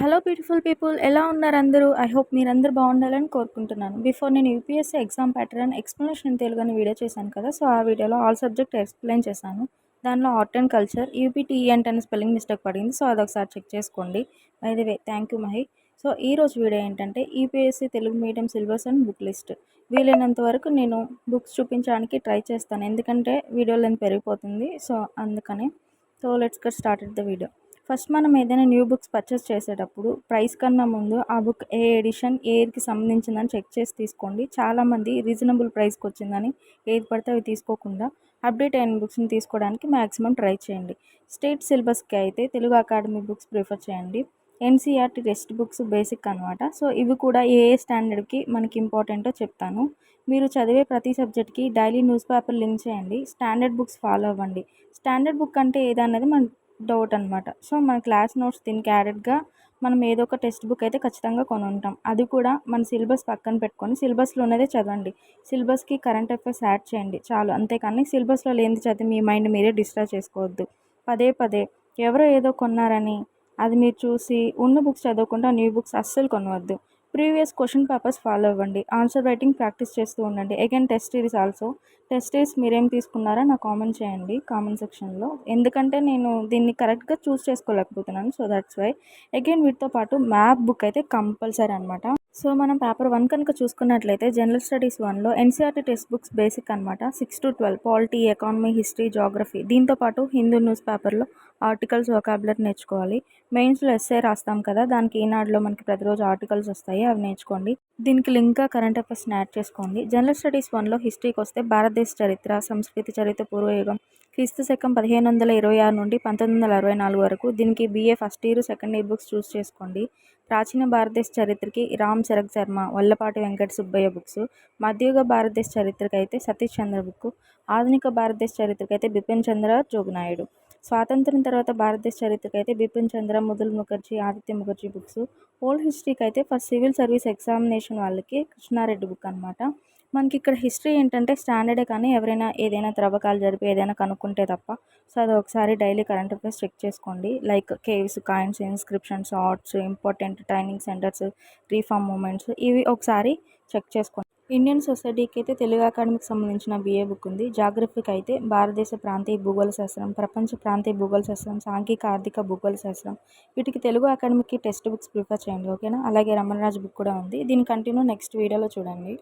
Hello beautiful people ఎలా ఉన్నారు అందరూ? ఐ హోప్ మీరందరూ బాగుండాలని కోరుకుంటున్నాను. బిఫోర్ నేను UPSC exam pattern explanation Telugu అని వీడియో చేశాను కదా సో ఆ వీడియోలో ఆల్ సబ్జెక్ట్ ఎక్స్ప్లెయిన్ చేశాను. దానిలో ఆర్ట్ అండ్ కల్చర్ యూపీటీఈ అంటే స్పెల్లింగ్ మిస్టేక్ పడింది సో అదొకసారి చెక్ చేసుకోండి. అయితే way thank you Mahi so ఈ రోజు వీడియో ఏంటంటే UPSC Telugu medium syllabus and book list వీలైనంత వరకు నేను బుక్స్ చూపించడానికి ట్రై చేస్తాను ఎందుకంటే వీడియో లెంత్ పెరిగిపోతుంది సో అందుకనే. So let's get start the video first మనం ఏదైనా న్యూ బుక్స్ పర్చేస్ చేసేటప్పుడు ప్రైస్ కన్నా ముందు ఆ బుక్ ఏ ఎడిషన్ ఏ ఇయర్కి సంబంధించిందని చెక్ చేసి తీసుకోండి. చాలామంది రీజనబుల్ ప్రైస్కి వచ్చిందని ఏది పడితే అవి తీసుకోకుండా అప్డేట్ అయిన బుక్స్ని తీసుకోవడానికి మ్యాక్సిమం ట్రై చేయండి. స్టేట్ సిలబస్కి అయితే తెలుగు అకాడమీ బుక్స్ ప్రిఫర్ చేయండి. ఎన్సీఆర్టీ టెక్స్ట్ బుక్స్ బేసిక్ అనమాట సో ఇవి కూడా ఏ ఏ స్టాండర్డ్కి మనకి ఇంపార్టెంటో చెప్తాను. మీరు చదివే ప్రతి సబ్జెక్ట్కి డైలీ న్యూస్ పేపర్ లింక్ చేయండి. స్టాండర్డ్ బుక్స్ ఫాలో అవ్వండి. స్టాండర్డ్ బుక్ అంటే ఏదన్నది మన డౌట్ అనమాట సో మన క్లాస్ నోట్స్ దీనికి యాడెడ్గా మనం ఏదో ఒక టెక్స్ట్ బుక్ అయితే ఖచ్చితంగా కొని ఉంటాం అది కూడా మన సిలబస్ పక్కన పెట్టుకొని సిలబస్లో ఉన్నదే చదవండి. సిలబస్కి కరెంట్ అఫైర్స్ యాడ్ చేయండి చాలు. అంతేకాని సిలబస్లో లేనిది చదివి మీ మైండ్ మీరే డిస్టర్బ్ చేసుకోవద్దు. పదే పదే ఎవరో ఏదో కొన్నారని అది మీరు చూసి ఉన్న బుక్స్ చదవకుండా న్యూ బుక్స్ అస్సలు కొనవద్దు. ప్రీవియస్ క్వశ్చన్ పేపర్స్ ఫాలో అవ్వండి. ఆన్సర్ రైటింగ్ ప్రాక్టీస్ చేస్తూ ఉండండి. Again test series also test series మీరేం తీసుకున్నారా నాకు కామెంట్ చేయండి కామెంట్ సెక్షన్లో. ఎందుకంటే నేను దీన్ని కరెక్ట్గా చూస్ చేసుకోలేకపోతున్నాను సో దట్స్ వై అగైన్ వీటితో పాటు మ్యాప్ బుక్ అయితే కంపల్సరీ అనమాట సో మనం పేపర్ వన్ కనుక చూసుకున్నట్లయితే జనరల్ స్టడీస్ వన్లో ఎన్సీఆర్టీ టెక్స్ట్ బుక్స్ బేసిక్ అనమాట six to twelve polity economy history geography దీంతో పాటు హిందూ న్యూస్ పేపర్లో ఆర్టికల్స్ వొకాబులర్ నేర్చుకోవాలి. మెయిన్స్లో ఎస్ఏ రాస్తాం కదా దానికి ఈనాడులో మనకి ప్రతిరోజు ఆర్టికల్స్ వస్తాయి. అవి నేర్చుకోండి. దీనికి లింక్గా కరెంట్ అఫైర్స్ని యాడ్ చేసుకోండి. జనరల్ స్టడీస్ వన్లో హిస్టరీకి వస్తే భారతదేశ చరిత్ర సంస్కృతి చరిత్ర పూర్వయుగం క్రీస్తు శకం పదిహేను వందల ఇరవై ఆరు నుండి పంతొమ్మిది వందల అరవై నాలుగు వరకు. దీనికి BA first year second year books choose చేసుకోండి. ప్రాచీన భారతదేశ చరిత్రకి రామ్ చరక్ శర్మ వల్లపాటి వెంకట సుబ్బయ్య బుక్స్. మధ్యయుగ భారతదేశ చరిత్రకి అయితే సతీష్ చంద్ర బుక్. ఆధునిక భారతదేశ చరిత్రకి అయితే బిపిన్ చంద్ర జోగునాయుడు స్వాతంత్రం తర్వాత భారతదేశ చరిత్రకి అయితే బిపిన్ చంద్ర ముదుల్ ముఖర్జీ ఆదిత్య ముఖర్జీ బుక్స్. ఓల్డ్ హిస్టరీకి అయితే ఫర్ సివిల్ సర్వీస్ ఎగ్జామినేషన్ వాళ్ళకి కృష్ణారెడ్డి బుక్ అనమాట మనకి ఇక్కడ హిస్టరీ ఏంటంటే స్టాండర్డే కానీ ఎవరైనా ఏదైనా త్రవ్వకాలు జరిపి ఏదైనా కనుక్కుంటే తప్ప. సో అది ఒకసారి డైలీ కరెంట్ అఫైర్స్ చెక్ చేసుకోండి. Like caves coins inscriptions arts important training centres reform movements ఇవి ఒకసారి చెక్ చేసుకోండి. ఇండియన్ సొసైటీకి అయితే తెలుగు అకాడమీకి సంబంధించిన బిఏ బుక్ ఉంది. జాగ్రఫీకి అయితే భారతదేశ ప్రాంతీయ భూగోళ శాస్త్రం ప్రపంచ ప్రాంతీయ భూగోళ శాస్త్రం సాంఘిక ఆర్థిక భూగోళ శాస్త్రం. వీటికి తెలుగు అకాడమీకి టెక్స్ట్ బుక్స్ ప్రిఫర్ చేయండి ఓకేనా? అలాగే రమణరాజు బుక్ కూడా ఉంది. దీని కంటిన్యూ నెక్స్ట్ వీడియోలో చూడండి.